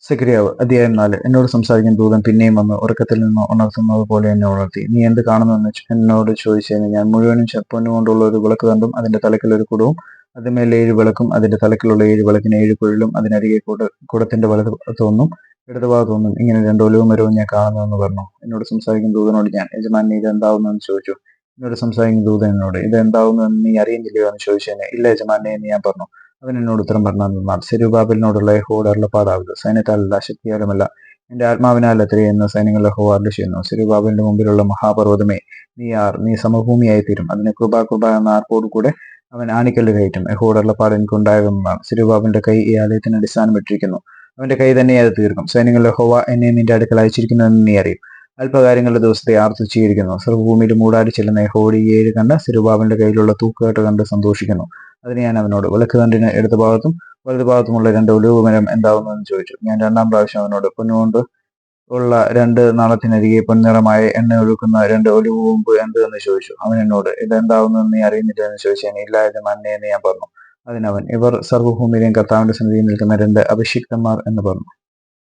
സെക്രിയാവ് അധ്യായം നാല്. എന്നോട് സംസാരിക്കുന്ന ദൂതൻ പിന്നെയും വന്ന്. ഉറക്കത്തിൽ നിന്ന് ഉണർത്തുന്നത് പോലെ എന്നെ ഉണർത്തി. നീ എന്ത് കാണുന്നുവെന്ന് എന്നോട് ചോദിച്ചതിന് ഞാൻ മുഴുവനും ചെ- പൊന്നുകൊണ്ടുള്ള ഒരു വിളക്ക് കണ്ടും അതിന്റെ തലക്കിൽ ഒരു കുടവും അതിന്മേൽ ഏഴ് വിളക്കും അതിന്റെ തലക്കിലുള്ള ഏഴ് വിളക്കിന് ഏഴ് കുഴലും അതിനരികെ കുട കുടത്തിന്റെ വലത് തോന്നും ഇടതുഭാഗത്തൊന്നും ഇങ്ങനെ രണ്ട് ഒലിവ് മരവും ഞാൻ കാണുന്നുവെന്ന് പറഞ്ഞു. എന്നോട് സംസാരിക്കുന്ന ദൂതനോട് ഞാൻ യജമാൻ ഇത് എന്താവുന്നെന്ന് ചോദിച്ചു. എന്നോട് സംസാരിക്കുന്ന ദൂതൻ എന്നോട് ഇത് എന്താവുന്നെന്ന് നീ അറിയുന്നില്ലയോ? എന്ന് ചോദിച്ചതിന് ഇല്ല യജമാനെ എന്ന് ഞാൻ പറഞ്ഞു. അവൻ എന്നോട് ഉത്തരം പറഞ്ഞു മത്സ്യരൂപാബലിനോടുള്ള യഹോയുടെ അരുളപ്പാടാവുക സൈന്യത്താലല്ല ശക്തിയാലുമല്ല. എന്റെ ആത്മാവിനാൽ അത്രേ എന്ന് സൈന്യങ്ങളുടെ ഹോ അരുളി ചെയ്യുന്നു. സിരുബാബലിന്റെ മുമ്പിലുള്ള മഹാപർവതമേ നീ ആർ നീ സമഭൂമിയായി തീരും അതിന് കൃപ കൃപ എന്ന ആർപ്പോടുകൂടെ അവൻ ആണിക്കല്ല് കയറ്റും. യഹോയുടെ അരുളപ്പാട് എനിക്ക് ഉണ്ടാകുന്നതാണ് സെരുബാബിന്റെ കൈ ഈ ആലയത്തിന് അടിസ്ഥാനം അടിസ്ഥാനമിട്ടിരിക്കുന്നു അവന്റെ കൈ തന്നെ അത് തീർക്കും. സൈന്യങ്ങളുടെ ഹോവ എന്നെ നിന്റെ അടുക്കൽ അയച്ചിരിക്കുന്നുവെന്ന് നീ അറിയും. അല്പകാര്യങ്ങളുടെ ദിവസത്തെ ആർത്തിച്ചിരിക്കുന്നു സർവഭൂമിയിൽ മൂടാടി ചെല്ലുന്ന ഈ ഏഴ് കണ്ട് സിരുബാബിന്റെ കയ്യിലുള്ള തൂക്കുകെട്ട് കണ്ട് സന്തോഷിക്കുന്നു. അതിന് ഞാൻ അവനോട് വിളക്ക് തണ്ടിന് ഇടത് ഭാഗത്തും വലതു ഭാഗത്തുമുള്ള രണ്ട് ഒലിവ് മരം എന്താവുന്നു എന്ന് ചോദിച്ചു. ഞാൻ രണ്ടാം പ്രാവശ്യം അവനോട് പൊന്നുകൊണ്ട് ഉള്ള രണ്ട് നാളത്തിനരികെ പൊൻനിറമായ എണ്ണ ഒഴുക്കുന്ന രണ്ട് ഒലിവ് മുമ്പ് എന്ത് എന്ന് ചോദിച്ചു. അവൻ എന്നോട് ഇത് നീ അറിയുന്നില്ല എന്ന് ചോദിച്ചാൽ ഇല്ല യജമാനെ എന്ന് ഞാൻ പറഞ്ഞു. അതിനവൻ ഇവർ സർവഭൂമിയിലെയും കർത്താവിന്റെ സന്നിധിയിൽ നിൽക്കുന്ന രണ്ട് അഭിഷിക്തന്മാർ എന്ന് പറഞ്ഞു.